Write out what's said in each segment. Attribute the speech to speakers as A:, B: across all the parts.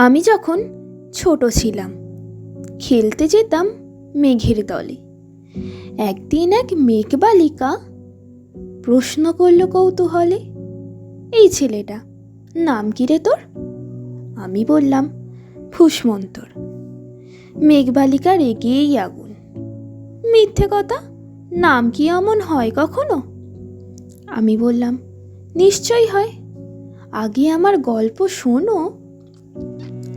A: আমি যখন ছোট ছিলাম, খেলতে যেতাম মেঘের দলে। একদিন এক মেঘবালিকা প্রশ্ন করল কৌতূহলে, এই ছেলেটা, নাম কি রে তোর? আমি বললাম ফুসমন্তর মেঘবালিকা রেগেই আগুন। মিথ্যে কথা? নাম কি এমন হয় কখনো? আমি বললাম, নিশ্চয়ই হয়। আগে আমার গল্প শোনো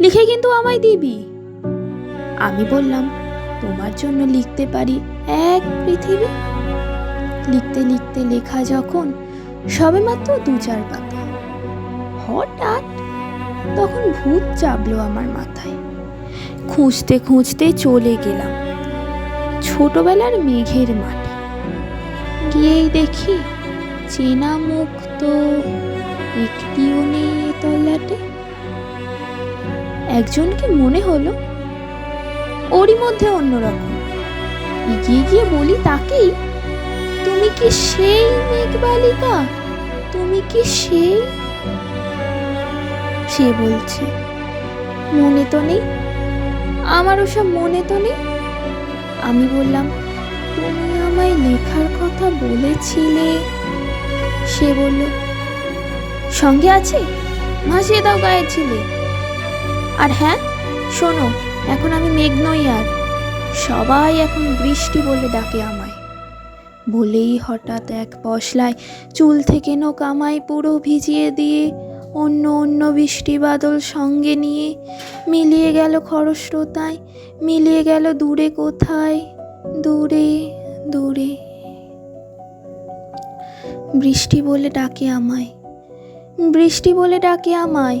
A: লিখে কিন্তু আমায় দিবি। আমি বললাম, তোমার জন্য লিখতে পারি এক পৃথিবী? লিখতে লিখতে লেখা যখন সবেমাত্র দু চার পাতা। হঠাৎ তখন ভূত চাপলো আমার মাথায়। খুঁজতে খুঁজতে চলে গেলাম ছোটবেলার মেঘের মাঠে। গিয়েই দেখি চেনা মুখ একজনকে মনে হলো ওরই মধ্যে অন্যরকম। এগিয়ে গিয়ে বলি, তাকেই? তুমি কি সেই মেঘবালিকা? তুমি কি সেই? সে বলছে, মনে তো নেই। আমার ওসব মনে তো নেই। আমি বললাম, তুমি আমায় লেখার কথা বলেছিলে? সে বলল, সঙ্গে আছে? ভাসিয়ে দাও গায়ের ছিলে। আর হ্যাঁ শোনো, এখন আমি মেঘ নই আর। সবাই এখন বৃষ্টি বলে ডাকে আমায়। বলেই হঠাৎ এক পশলায় চুল থেকে নোক আমায় পুরো ভিজিয়ে দিয়ে, অন্য অন্য বৃষ্টি বাদল সঙ্গে নিয়ে, মিলিয়ে গেল খরস্রোতায়, মিলিয়ে গেল দূরে কোথায়, দূরে দূরে। বৃষ্টি বলে ডাকে আমায়, বৃষ্টি বলে ডাকে আমায়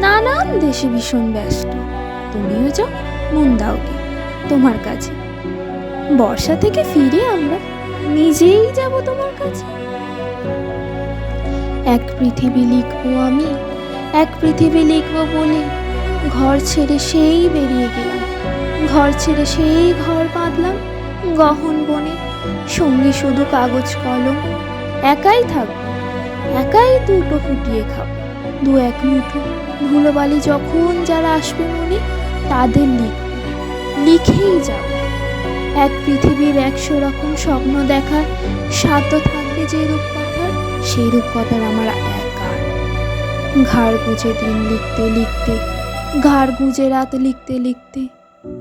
A: নানান দেশে ভীষণ ব্যস্ত। তুমিও যাও মন দাও গে তোমার কাছে। বর্ষা থেকে ফিরে আমরা নিজেই যাব তোমার কাছে। এক পৃথিবী লিখব আমি, এক পৃথিবী লিখব বলে ঘর ছেড়ে সেই বেরিয়ে গেলাম। ঘর ছেড়ে সেই ঘর বাঁধলাম গহন বনে। সঙ্গে শুধু কাগজ কলম, একাই থাকব, একাই দুটো ফুটিয়ে খাব। দু এক মুঠো ধুলোবালি যখন যারা আসবে মনে, তাদের লিখব লিখেই যাব এক পৃথিবীর একশো রকম স্বপ্ন দেখার সাধ্য থাকবে যে রূপকথার সেই রূপকথার আমার একার। ঘাড় গুজে দিন লিখতে লিখতে, ঘাড় গুজে রাত লিখতে লিখতে,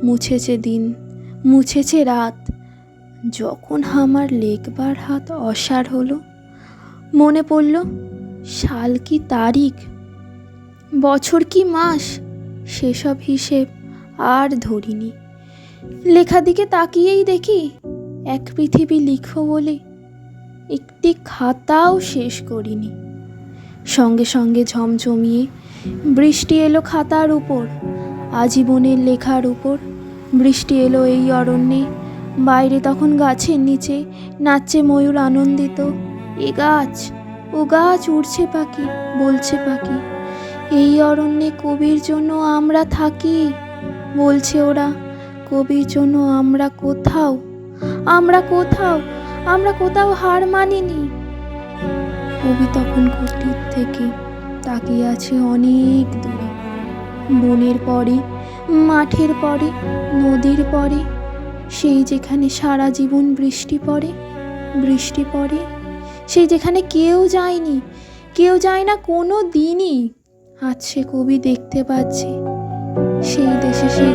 A: মুছেছে দিন, মুছেছে রাত। যখন আমার লেখবার হাত অসার হলো, মনে পড়ল, সাল কি তারিখ? বছর কি মাস? সেসব হিসেব আর ধরিনি। লেখা দিকে তাকিয়েই দেখি এক পৃথিবী লিখব বলে একটি খাতাও শেষ করিনি। সঙ্গে সঙ্গে ঝমঝমিয়ে বৃষ্টি এলো খাতার উপর, আজীবনের লেখার উপর। বৃষ্টি এলো এই অরণ্যে, বাইরে তখন গাছের নিচে নাচছে ময়ূর আনন্দিত। এ গাছ, ও গাছ উড়ছে পাখি, বলছে পাখি। এই অরণ্যে কবির জন্য আমরা থাকি, বলছে ওরা। কবির জন্য আমরা কোথাও? আমরা কোথাও? আমরা কোথাও হার মানিনি। কবি তখন কুটির থেকে তাকিয়ে আছে অনেক দূরে। বনের পরে, মাঠের পরে, নদীর পরে, সেই যেখানে সারা জীবন বৃষ্টি পড়ে বৃষ্টি পড়ে, সেই যেখানে কেউ যায়নি, কেউ যায় না কোনো দিনই। আজ সে কবি দেখতে পাচ্ছি। সেই দেশে সেই